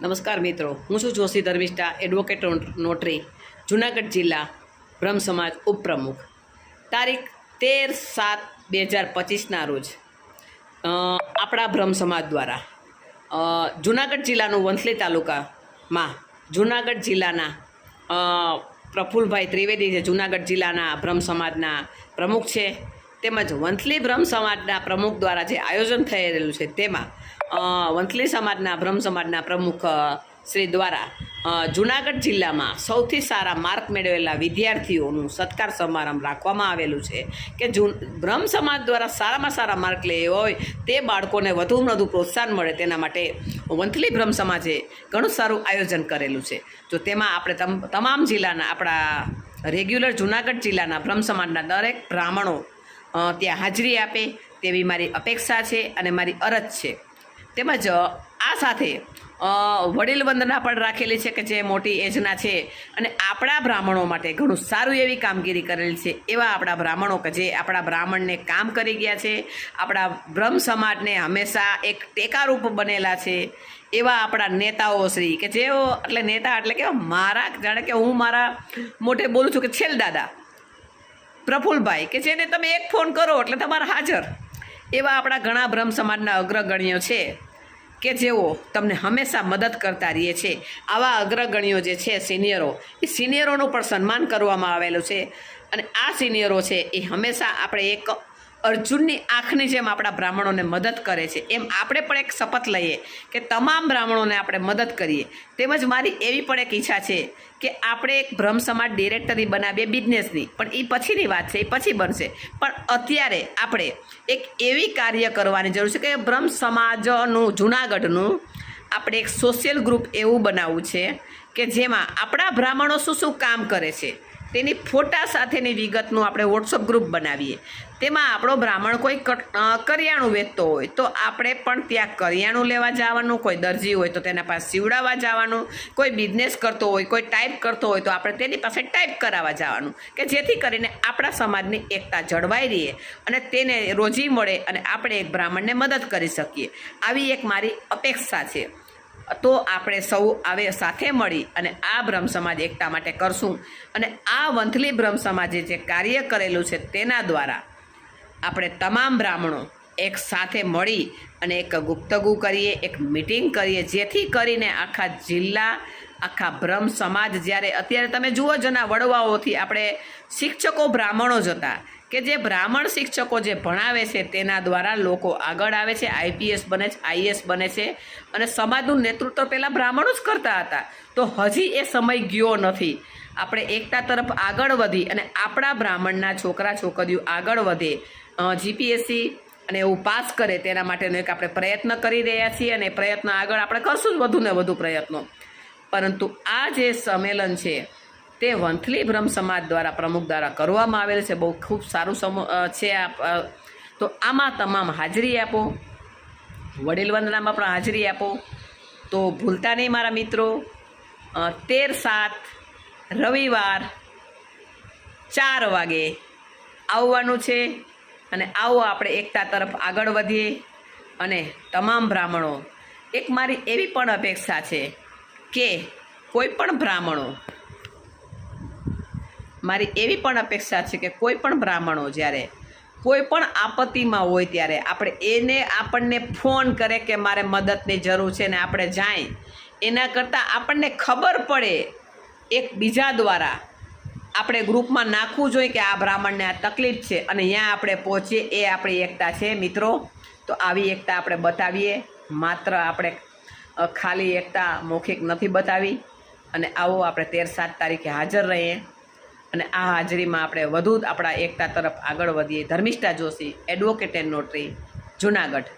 નમસ્કાર મિત્રો, હું છું જોશી ધર્મિષ્ઠા એડવોકેટ નોટરી જુનાગઢ જિલ્લા, બ્રહ્મ સમાજ ઉપપ્રમુખ. તારીખ તેર સાત બે હજાર પચીસના રોજ આપણા બ્રહ્મ સમાજ દ્વારા જુનાગઢ જિલ્લાનું વંથલી તાલુકામાં જુનાગઢ જિલ્લાના પ્રફુલભાઈ ત્રિવેદી જે જુનાગઢ જિલ્લાના બ્રહ્મ સમાજના પ્રમુખ છે, તેમજ વંથલી બ્રહ્મ સમાજના પ્રમુખ દ્વારા જે આયોજન રહેલું છે, તેમાં વંથલી સમાજના બ્રહ્મ સમાજના પ્રમુખ શ્રી દ્વારા જુનાગઢ જિલ્લામાં સૌથી સારા માર્ક મેળવેલા વિદ્યાર્થીઓનું સત્કાર સમારંભ રાખવામાં આવેલું છે કે જૂન, બ્રહ્મ સમાજ દ્વારા સારામાં સારા માર્ક લે હોય તે બાળકોને વધુમાં વધુ પ્રોત્સાહન મળે તેના માટે વંથલી બ્રહ્મ સમાજે ઘણું સારું આયોજન કરેલું છે. તો તેમાં આપણે તમ, તમામ જિલ્લાના, આપણા રેગ્યુલર જુનાગઢ જિલ્લાના બ્રહ્મ સમાજના દરેક બ્રાહ્મણો ત્યાં હાજરી આપે તેવી મારી અપેક્ષા છે અને મારી અરજ છે. તેમજ આ સાથે વડીલ વંદના પણ રાખેલી છે કે જે મોટી એજના છે અને આપણા બ્રાહ્મણો માટે ઘણું સારું એવી કામગીરી કરેલી છે એવા આપણા બ્રાહ્મણો કે જે આપણા બ્રાહ્મણને કામ કરી ગયા છે, આપણા બ્રહ્મ સમાજને હંમેશા એક ટેકારૂપ બનેલા છે એવા આપણા નેતાઓ શ્રી કે જેઓ, એટલે નેતા એટલે કે મારા, જાણે કે હું મારા મોટે બોલું છું કે છેલ દાદા, પ્રફુલભાઈ, કે જેને તમે એક ફોન કરો એટલે તમારા હાજર એવા આપણા ઘણા બ્રહ્મ સમાજના અગ્રગણ્યો છે. કે જેઓ તમને હંમેશા મદદ કરતા રહીએ છે. આવા અગ્રગણ્યો જે છે સિનિયરો, એ સિનિયરોનું પણ સન્માન કરવામાં આવેલું છે. અને આ સિનિયરો છે, એ હંમેશા આપણે એક અર્જુનની આંખની જેમ આપણા બ્રાહ્મણોને મદદ કરે છે. એમ આપણે પણ એક શપથ લઈએ કે તમામ બ્રાહ્મણોને આપણે મદદ કરીએ. તેમજ મારી એવી પણ એક ઈચ્છા છે કે આપણે એક બ્રહ્મ સમાજ ડિરેક્ટરી બનાવીએ બિઝનેસની પણ એ પછીની વાત છે એ પછી બનશે. પણ અત્યારે આપણે એક એવી કાર્ય કરવાની જરૂર છે કે બ્રહ્મ સમાજનું, જુનાગઢનું આપણે એક સોશિયલ ગ્રુપ એવું બનાવવું છે કે જેમાં આપણા બ્રાહ્મણો શું શું કામ કરે છે. તેની ફોટા સાથેની વિગતનું આપણે વોટ્સઅપ ગ્રુપ બનાવીએ. તેમાં આપણો બ્રાહ્મણ કોઈ કરિયાણું વેચતો હોય, તો આપણે પણ ત્યાં કરિયાણું લેવા જવાનું, કોઈ દરજી હોય તો તેના પાસે સીવડાવવા જવાનું, કોઈ બિઝનેસ કરતો હોય, કોઈ ટાઈપ કરતો હોય, તો આપણે તેની પાસે ટાઈપ કરાવવા જવાનું, કે જેથી કરીને આપણા સમાજની એકતા જળવાઈ રહે અને તેને રોજી મળે અને આપણે એક બ્રાહ્મણને મદદ કરી શકીએ. આવી એક મારી અપેક્ષા છે. તો આપણે સૌ આવે સાથે મળી અને આ બ્રહ્મ સમાજ એકતા માટે કરશું. અને આ વંથલી બ્રહ્મ સમાજે જે કાર્ય કરેલું છે તેના દ્વારા આપણે તમામ બ્રાહ્મણો એક સાથે મળી અને એક ગુપ્તગુ કરીએ, એક મિટિંગ કરીએ, જેથી કરીને આખા જિલ્લા, આખા બ્રહ્મ સમાજ જ્યારે, અત્યારે તમે જુઓ જ વડવાઓથી આપણે શિક્ષકો બ્રાહ્મણો જ હતા. કે જે બ્રાહ્મણ શિક્ષકો જે ભણાવે છે તેના દ્વારા લોકો આગળ આવે છે, આઈપીએસ બને છે, આઈએસ બને છે અને સમાજનું નેતૃત્વ પહેલાં બ્રાહ્મણો જ કરતા હતા. તો હજી એ સમય ગયો નથી. આપણે એકતા તરફ આગળ વધી અને આપણા બ્રાહ્મણના છોકરા છોકરીઓ આગળ વધે. જીપીએસસી અને એવું પાસ કરે તેના માટેનો એક આપણે પ્રયત્ન કરી રહ્યા છીએ અને પ્રયત્ન આગળ આપણે કરશું જ વધુ ને વધુ પ્રયત્નો. પરંતુ આ જે સંમેલન છે તે વંથલી બ્રહ્મ સમાજ દ્વારા પ્રમુખ દ્વારા કરવામાં આવેલ છે. બહુ ખૂબ સારું સમ છે તો આમાં તમામ હાજરી આપો. વડીલ વંદનામાં પણ હાજરી આપો. તો ભૂલતા નહીં મારા મિત્રો. તેર સાત, રવિવાર, ચાર વાગે આવવાનું છે અને આવો આપણે એકતા તરફ આગળ વધીએ અને તમામ બ્રાહ્મણો, એક મારી એવી પણ અપેક્ષા છે કે કોઈ પણ બ્રાહ્મણો મારી એવી પણ અપેક્ષા છે કે કોઈ પણ બ્રાહ્મણો જ્યારે, કોઈ પણ આપત્તિમાં હોય ત્યારે આપણે એને આપણને ફોન કરે કે મારે મદદની જરૂર છે ને આપણે જાય. એના કરતાં આપણને ખબર પડે એક બીજા દ્વારા આપણે ગ્રુપમાં નાખવું જોઈએ કે આ બ્રાહ્મણને આ તકલીફ છે અને ત્યાં આપણે પહોંચીએ, એ આપણી એકતા છે મિત્રો. તો આવી એકતા આપણે બતાવીએ. માત્ર આપણે ખાલી એકતા મૌખિક નથી બતાવી. અને આવો આપણે તેર સાત તારીખે હાજર રહીએ. અને આ હાજરીમાં આપણે વધુ આપણા એકતા તરફ આગળ વધીએ. Dharmishtha Joshi advocate and notary Junagadh.